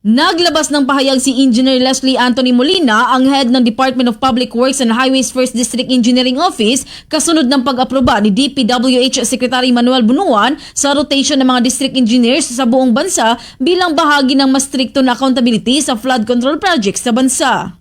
Naglabas ng pahayag si Engineer Leslie Anthony Molina, ang head ng Department of Public Works and Highways 1st District Engineering Office, kasunod ng pag-aproba ni DPWH Secretary Manuel Bunuan sa rotation ng mga district engineers sa buong bansa bilang bahagi ng mas stricto na accountability sa flood control projects sa bansa.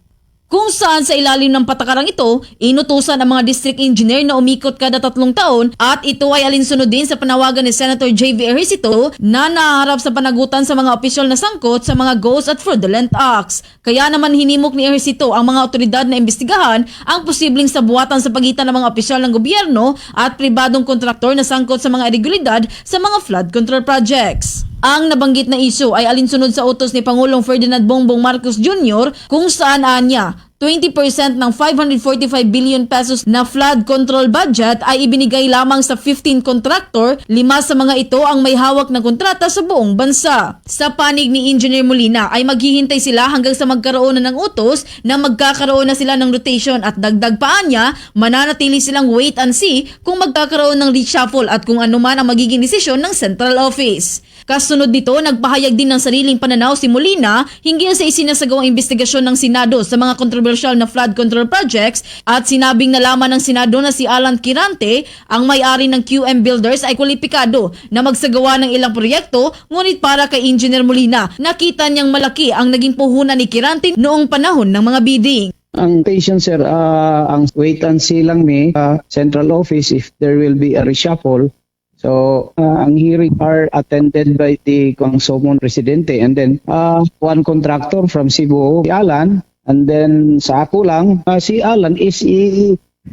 Kung saan sa ilalim ng patakarang ito, inutusan ang mga district engineer na umikot kada tatlong taon at ito ay alinsunod din sa panawagan ni Senator J.V. Ejercito na naharap sa panagutan sa mga opisyal na sangkot sa mga ghost at fraudulent acts. Kaya naman hinimok ni Ejercito ang mga otoridad na imbestigahan ang posibleng sabuatan sa pagitan ng mga opisyal ng gobyerno at pribadong kontraktor na sangkot sa mga irregularidad sa mga flood control projects. Ang nabanggit na isyu ay alinsunod sa utos ni Pangulong Ferdinand Bongbong Marcos Jr. kung saan anya 20% ng 545 billion pesos na flood control budget ay ibinigay lamang sa 15 contractor, lima sa mga ito ang may hawak na kontrata sa buong bansa. Sa panig ni Engineer Molina ay maghihintay sila hanggang sa magkaroon na ng utos na magkakaroon na sila ng rotation at dagdag pa niya, mananatili silang wait and see kung magkakaroon ng reshuffle at kung ano man ang magiging desisyon ng central office. Kasunod nito, nagpahayag din ng sariling pananaw si Molina hinggil sa isinasagawang investigasyon ng Senado sa mga kontrobersyal na flood control projects at sinabing nalaman ng Senado na si Alan Kirante, ang may-ari ng QM Builders ay kwalipikado na magsagawa ng ilang proyekto ngunit para kay Engineer Molina, nakita niyang malaki ang naging puhunan ni Kirante noong panahon ng mga bidding. Ang patient sir, ah, ang wait and see lang ni ah, central office if there will be a reshuffle. So, ah, ang hearing are attended by the Kwangsomon Presidente and then ah, one contractor from Cebu, Alan, and then sa ako lang, ah, si Alan is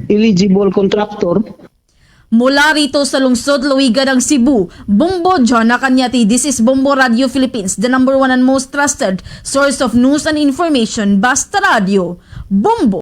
eligible contractor Mula rito sa lungsod Luiga ng Cebu, Bumbo John Nakanyati, this is Bumbo Radio Philippines, the number one and most trusted source of news and information, Basta Radio. Bumbo!